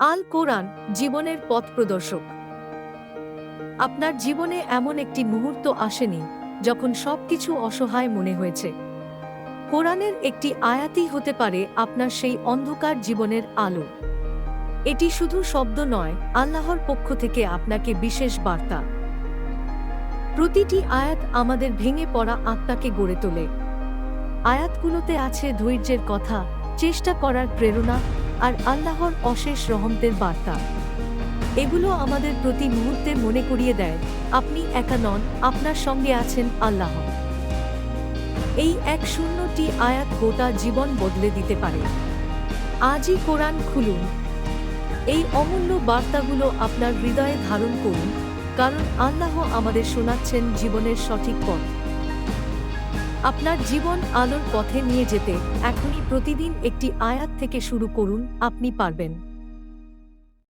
আল কোরআন জীবনের পথ প্রদর্শক। আপনার জীবনে এমন একটি মুহূর্ত আসেনি যখন সবকিছু অসহায় মনে হয়েছে। কোরআনের একটি আয়াতই হতে পারে আপনার সেই অন্ধকার জীবনের আলো। এটি শুধু শব্দ নয়, আল্লাহর পক্ষ থেকে আপনাকে বিশেষ বার্তা। প্রতিটি আয়াত আমাদের ভেঙে পড়া আত্মাকে গড়ে তোলে। আয়াতগুলোতে আছে ধৈর্যের কথা, চেষ্টা করার প্রেরণা আর আল্লাহর অশেষ রহমতের বার্তা। এগুলো আমাদের প্রতি মুহূর্তে মনে করিয়ে দেয়, আপনি একা নন, আপনার সঙ্গে আছেন আল্লাহ। এই এক শূন্যটি আয়াত গোটা জীবন বদলে দিতে পারে। আজই কোরআন খুলুন। এই অমূল্য বার্তাগুলো আপনার হৃদয়ে ধারণ করুন, কারণ আল্লাহ আমাদের শোনাচ্ছেন জীবনের সঠিক পথ। আপনার জীবন আলোর পথে নিয়ে যেতে এখনই প্রতিদিন একটি আয়াত থেকে শুরু করুন, আপনি পারবেন।